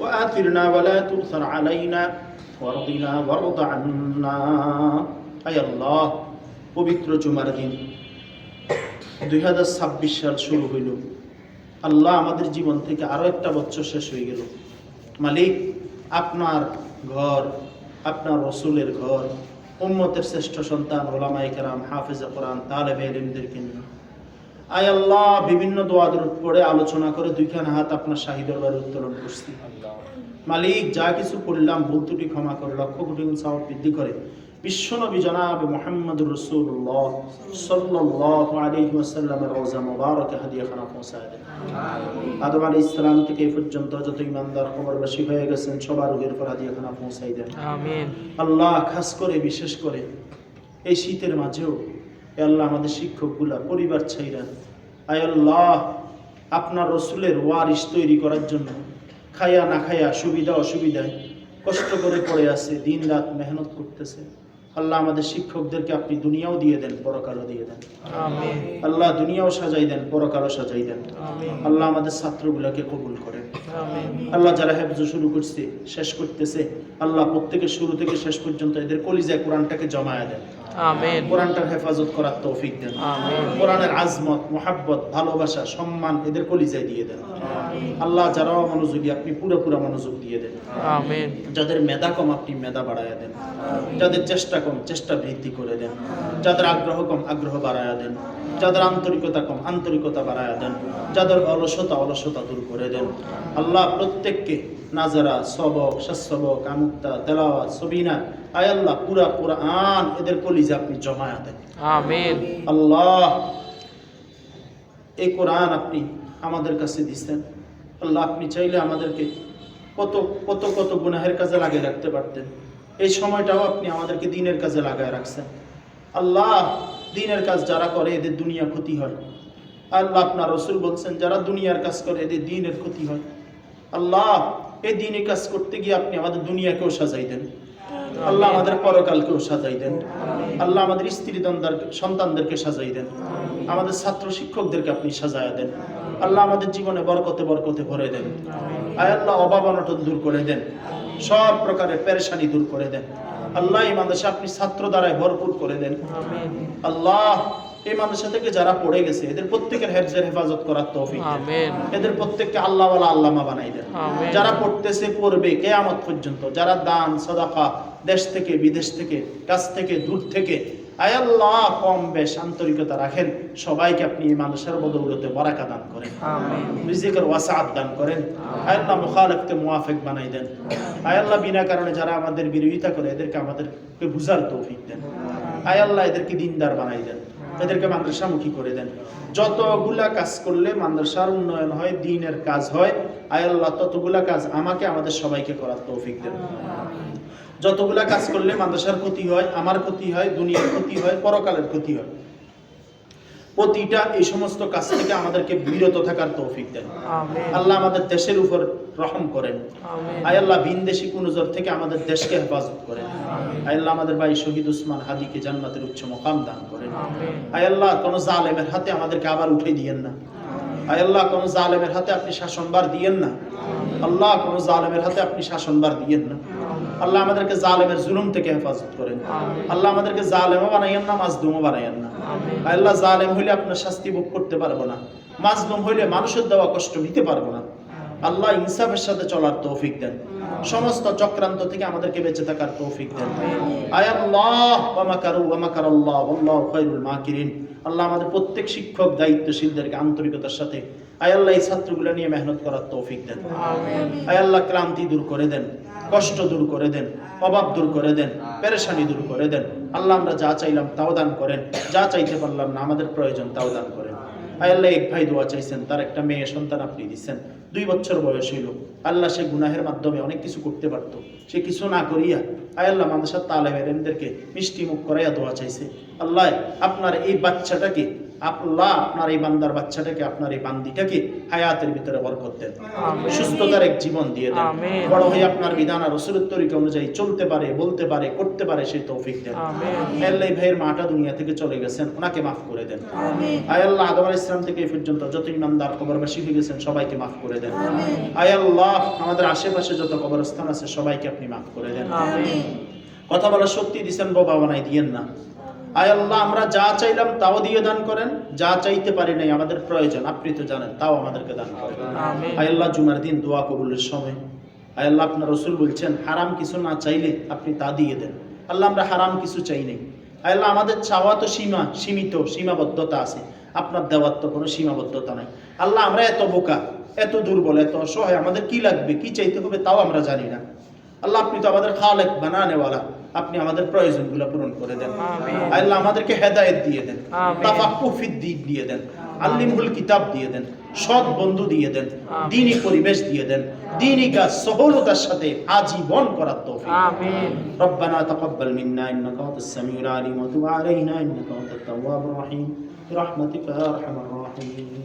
وآثرنا ولا تؤثر علينا وارضنا وارض عنا আয় আল্লাহ পবিত্র জুমার দিন দুই হাজার ছাব্বিশ সাল শুরু হইল আল্লাহ আমাদের জীবন থেকে আরো একটা বছর শেষ হয়ে গেল মালিক আপনার ঘর আপনার রসুলের ঘর উম্মতের শ্রেষ্ঠ সন্তান ওলামাই কেরাম হাফিজা কোরআন তালেব এলিমদেরকে নিয়ে আয় আল্লাহ বিভিন্ন দোয়া দরুদ পড়ে আলোচনা করে দুইখান হাত আপনার শাহী দরবারে উত্তোলন করছি। মালিক যা কিছু করলাম ভুল ত্রুটি ক্ষমা করে লক্ষ কোটি গুণ বৃদ্ধি করে। বিশ্বনবী জনাব মোহাম্মদুর রসুল্লাহ সাল্লাল্লাহু আলাইহি ওয়াসাল্লামের রওজা মুবারকে হাদিয়াখানা পৌঁছায় দেন। আদম আলাইহিস সালাম থেকে এই পর্যন্ত যত ইমানদার কবরবাসী হয়ে গেছেন সবার রুহের পর হাদিয়াখানা পৌঁছাই দেন। আমিন। আল্লাহ খাস করে বিশেষ করে এই শীতের মাঝেও এ আল্লাহ আমাদের শিক্ষকগুলা পরিবার ছাইরা আল্লাহ আপনার রসুলের ওয়ারিস তৈরি করার জন্য খায়া না খায়া সুবিধা অসুবিধায় কষ্ট করে পড়ে আছে দিন রাত মেহনত করতেছে। আল্লাহ আমাদের শিক্ষকদেরকে আপনি দুনিয়াও দিয়ে দেন পরকালও দিয়ে দেন। আল্লাহ দুনিয়াও সাজাই দেন পরকালও সাজাই দেন। আল্লাহ আমাদের ছাত্রগুলোকে কবুল করেন। আল্লাহ যারা হেফজ শুরু করছে শেষ করতেছে আল্লাহ প্রত্যেকের শুরু থেকে শেষ পর্যন্ত এদের কলিজায় কোরআনটাকে জমায়া দেন। আমিন। কোরআনটার হেফাজত করার তৌফিক দেন। আমিন। কোরআনের আজমত মোহাব্বত ভালোবাসা সম্মান এদের কলিজায় দিয়ে দেন। আল্লাহ যারাও মনোযোগী আপনি পুরো পুরো মনোযোগ দিয়ে দেন। আমিন। যাদের মেধা কম আপনি মেধা বাড়ায়া দেন। যাদের চেষ্টা কম চেষ্টা বৃদ্ধি করে দেন। যাদের আগ্রহ কম আগ্রহ বাড়ায়া দেন। যাদের আন্তরিকতা কম আন্তরিকতা বাড়ায়া দেন। যাদের অলসতা অলসতা দূর করে দেন। আল্লাহ প্রত্যেককে নাজারা সবক সসবক আমুক্তা তেলাওয়াত সবিনা আয় আল্লাহ পুরা পুরা আন এদের কলিজা আপনি জমায়া দেন। আমিন। আল্লাহ এই কোরআন আপনি আমাদের কাছে দিচ্ছেন আল্লাহ আপনি চাইলে আমাদেরকে কত কত কত গুনাহের কাজে লাগিয়ে রাখতে পারতেন। এই সময়টাও আপনি আমাদেরকে দিনের কাজে লাগায় রাখছেন। আল্লাহ দিনের কাজ যারা করে এদের দুনিয়া ক্ষতি হয়। আল্লাহ আপনার রসুল বলছেন যারা দুনিয়ার কাজ করে এদের দিনের ক্ষতি হয়। আল্লাহ এই দিনে কাজ করতে গিয়ে আপনি আমাদের দুনিয়াকেও সাজাই দেন। আল্লাহ আমাদের পরকালকেও সাজাই দেন। আল্লাহ আমাদের স্ত্রী সন্তানদেরকে সাজাই দেন। আমাদের ছাত্র শিক্ষকদেরকে আপনি সাজায়া দেন। আল্লাহ আমাদের জীবনে বরকতে বরকতে ভরে দেন। আয় আল্লাহ অভাব অনটন দূর করে দেন। সব প্রকারের পেরেশানি দূর করে দেন। আল্লাহ এই মাদ্রাসা আপনি ছাত্র দ্বারায় ভরপুর করে দেন। আল্লাহ এই মাদ্রাসা থেকে যারা পড়ে গেছে এদের প্রত্যেকের হেফজের হেফাজত করার তৌফিক আমিন। এদের প্রত্যেককে আল্লাহওয়ালা আল্লামা বানাই দেন। যারা পড়তেছে পড়বে কেয়ামত পর্যন্ত। যারা দান সদাফা দেশ থেকে বিদেশ থেকে কাছ থেকে দূর থেকে আয় আল্লাহ কম বেশ আন্তরিকতা রাখেন। সবাইকে আপনি এই মানুষের বদৌলতে বরাকা দান করেন। রিজিকের ওয়াসাত দান করেন। আয় আল্লাহ মুখালেফকে মুয়াফেক বানাই দেন। আয় আল্লাহ বিনা কারণে যারা আমাদের বিরোধিতা করে এদেরকে আমাদেরকে বুঝার তৌফিক দেন। আয় আল্লাহ এদেরকে দিনদার বানাই দেন। এদেরকে মাদ্রাসামুখী করে দেন। যতগুলা কাজ করলে মাদ্রাসার উন্নয়ন হয় দিনের কাজ হয় আয় আল্লাহ ততগুলা কাজ আমাকে আমাদের সবাইকে করার তৌফিক দেন। যতগুলা কাজ করলে মাদ্রাসার ক্ষতি হয় আমার ক্ষতি হয় দুনিয়ার ক্ষতি হয় পরকালের ক্ষতি হয়। প্রতিটা এই সমস্ত কাজ থেকে আমাদেরকে বিরত থাকার তৌফিক দেন। আল্লাহ আমাদের দেশের উপর রহম করেন। আয় আল্লাহ ভিনদেশি কুনজর থেকে আমাদের দেশকে হেফাজত করেন। আয় আল্লাহ আমাদের ভাই শহীদ উসমান হাদিকে জান্নাতের উচ্চ মকাম দান করেন। আয় আল্লাহ কোন জালেমের হাতে আমাদেরকে আবার উঠে দিয়েন না। আয় আল্লাহ কোন জালেমের হাতে আপনি শাসনবার দিয়েন না। আল্লাহ কোন জালেমের হাতে আপনি শাসনবার দিয়েন না। আল্লাহ আমাদেরকে জালেমের জুলুম থেকে হেফাজত করেন। আল্লাহ আমাদেরকে জালেমও বানাইয়েন না মাজদুমও বানাইয়েন না। আল্লাহ জালেম হইলে আপনার শাস্তি ভোগ করতে পারব না। মাজলুম হইলে মানুষের দেওয়া কষ্ট নিতে পারব না। আল্লাহ ইনসাফের সাথে চলার তৌফিক দেন। সমস্ত চক্রান্ত থেকে আমাদেরকে বেঁচে থাকার তৌফিক দেন। আয় আল্লাহ ওয়া মাকারু ওয়া মাকারাল্লাহ ওয়াল্লাহু খায়রুল মাকিরিন। আল্লাহ আমাদের প্রত্যেক শিক্ষক দায়িত্বশীলদেরকে আন্তরিকতার সাথে আয় আল্লাহ এই ছাত্রগুলো নিয়ে মেহনত করার তৌফিক দেন। আমিন। আয় আল্লাহ ক্লান্তি দূর করে দেন। কষ্ট দূর করে দেন, অভাব দূর করে দেন, পেরেশানি দূর করে দেন। আল্লাহ আমরা যা চাইলাম তাও দান করেন, যা চাইতে পারলাম না আমাদের প্রয়োজন তাও দান করেন। আল্লাহ, এক ভাই দোয়া চাইছেন, তার একটা মেয়ে সন্তান আপনি দিচ্ছেন। দুই বছর বয়স হইল, আল্লাহ সে গুনাহের মাধ্যমে অনেক কিছু করতে পারতো, সে কিছু না করিয়া, আয় আল্লাহ মানুষের তালেম এলেমদেরকে মিষ্টি মুখ করাইয়া দোয়া চাইছে। আল্লাহ আপনার এই বাচ্চাটাকে আল্লাহ আপনার এই বান্দার বাচ্চাটাকে আপনার এই বান্দিটাকে হায়াতের ভিতরে বরকত দেন। সুস্থতার এক জীবন দিয়ে দেন। বড় হয়ে আপনার বিধান আর রসুলের তরিকা অনুযায়ী চলতে পারে বলতে পারে করতে পারে সেই তৌফিক দেন। আল্লাহ ভাইয়ের মাটা দুনিয়া থেকে চলে গেছেন ওনাকে মাফ করে দেন। আয় আল্লাহ আদম আলাইহিস সালাম থেকে এই পর্যন্ত যত ইমানদার কবরবাসী হয়ে গেছেন সবাইকে মাফ করে দেন। আয় আল্লাহ আমাদের আশেপাশে যত কবরস্থান আছে সবাইকে আপনি মাফ করে দেন। কথা বলার শক্তি দিছেন বাবা বানাই দিয়েন না। আয় আল্লাহ আমরা যা চাইলাম তাও দিয়ে দান করেন যা চাইতে পারি নাই আমাদের প্রয়োজন আপনি তো জানেন তাও আমাদেরকে দান করেন। আয় আল্লাহ জুমার দিন দোয়া কবুলের সময়। আয় আল্লাহ আপনার রসুল বলছেন হারাম কিছু না চাইলে আপনি তা দিয়ে দেন। আল্লাহ আমরা হারাম কিছু চাই নাই। আয় আল্লাহ আমাদের চাওয়া তো সীমা সীমিত সীমাবদ্ধতা আছে। আপনার দেওয়ার তো কোনো সীমাবদ্ধতা নাই। আল্লাহ আমরা এত বোকা এত দুর্বল এত অসহায় আমাদের কি লাগবে কি চাইতে হবে তাও আমরা জানি না। আল্লাহ আপনি তো আমাদের খালেক বানানেওয়ালা। আপনি আমাদের প্রয়োজনগুলো পূরণ করে দেন আমিন। আল্লাহ আমাদেরকে হেদায়েত দিয়ে দেন আমিন। তাফাক্কু ফিদ দ্বীন দিয়ে দেন আল্লিমুল কিতাব দিয়ে দেন সৎ বন্ধু দিয়ে দেন আমিন। দিনী পরিবেশ দিয়ে দেন দিনী কাজ সহলতার সাথে আজীবন করার তৌফিক আমিন ربنا تقبل منا انك انت السميع العليم وتب علينا انك انت التواب الرحيم برحمتك يا ارحم الراحمين